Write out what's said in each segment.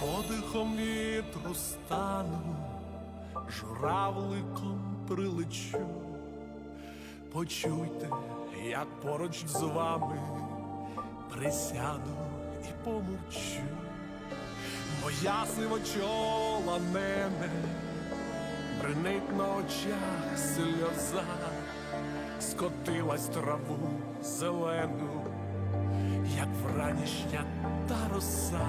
подихом вітру стану, журавликом прилечу. Почуйте, як поруч з вами присяду і помовчу. Моя сивочола нене, бринить на очах сльоза, скотилась траву зелену, як вранішня та роса,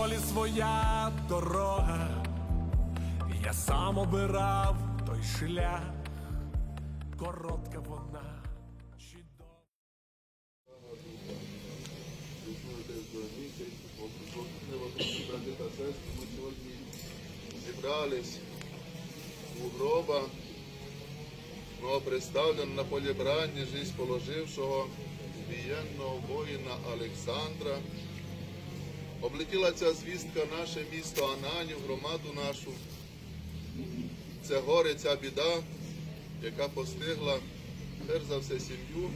Долі своя дорога, я сам обирав той шлях, коротка вона чи ми сьогодні зібрались у гроба. Новоприставлено на полі брані жизнь положившого воєнного воїна Олександра. Облетіла ця звістка наше місто Ананів, громаду нашу. Це горе, ця біда, яка постигла перш за все сім'ю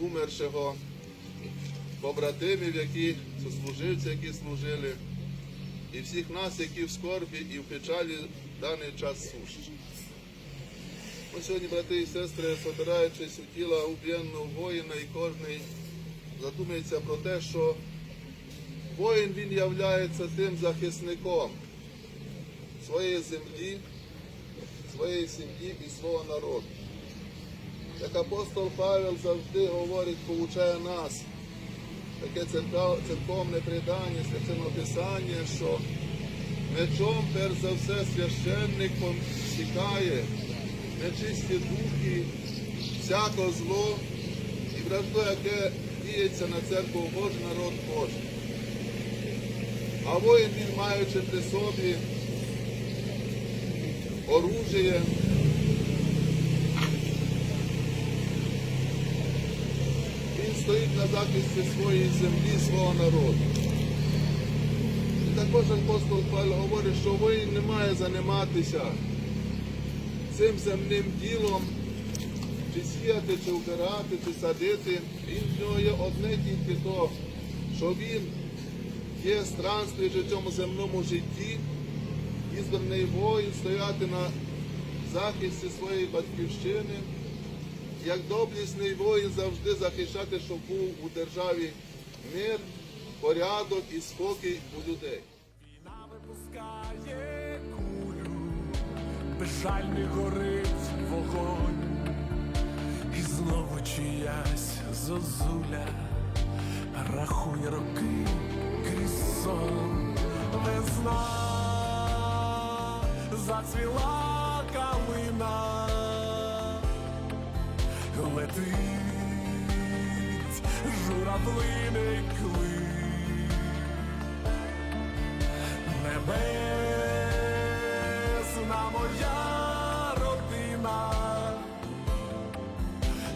умершого побратимів, які сослуживці, які служили, і всіх нас, які в скорбі і в печалі в даний час сущі. Ми сьогодні, брати і сестри, собираючись у тіла уб'єнного воїна, і кожен задумається про те, що воїн він являється тим захисником своєї землі, своєї сім'ї і свого народу. Як апостол Павел завжди говорить, poučає нас, таке церковне предання, священне писання, що мечом, перш за все, священник посікає нечисті духи, всяко зло і вражду, яке діється на церкву Божу, народ Божий. А воїн він маючи при собі оружие, він стоїть на захисті своєї землі, свого народу. І також апостол Павло говорить, що воїн не має займатися цим земним ділом, чи сіяти, чи вбирати, чи садити. Він в нього є одне тільки то, що він є странствуючи в цьому земному житті, ізбраний воїн стояти на захисті своєї батьківщини, як доблісний воїн завжди захищати, щоб був у державі мир, порядок і спокій у людей. Війна випускає кулю, безжальний горить вогонь, і знову чиясь зозуля рахує роки крізь сон. Весна зацвіла калина, летить журавлиний клин. Небесна моя родина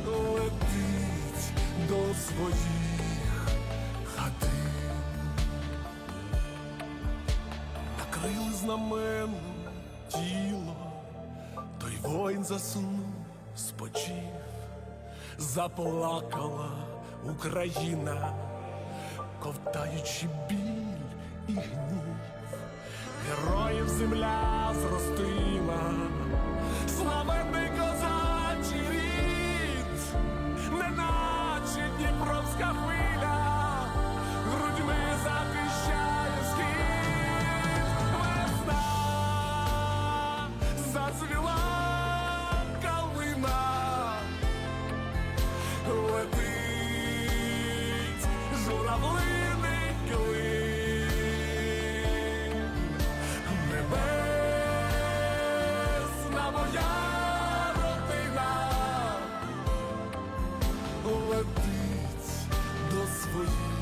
летить до своїх Накрили знамен тіло, той воїн заснув, спочив, заплакала Україна, ковтаючи біль і гнів. Героїв Небесна моя родина летить до своїх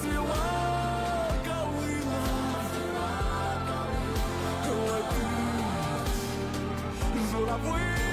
Зацвіла калина, летить журавлиний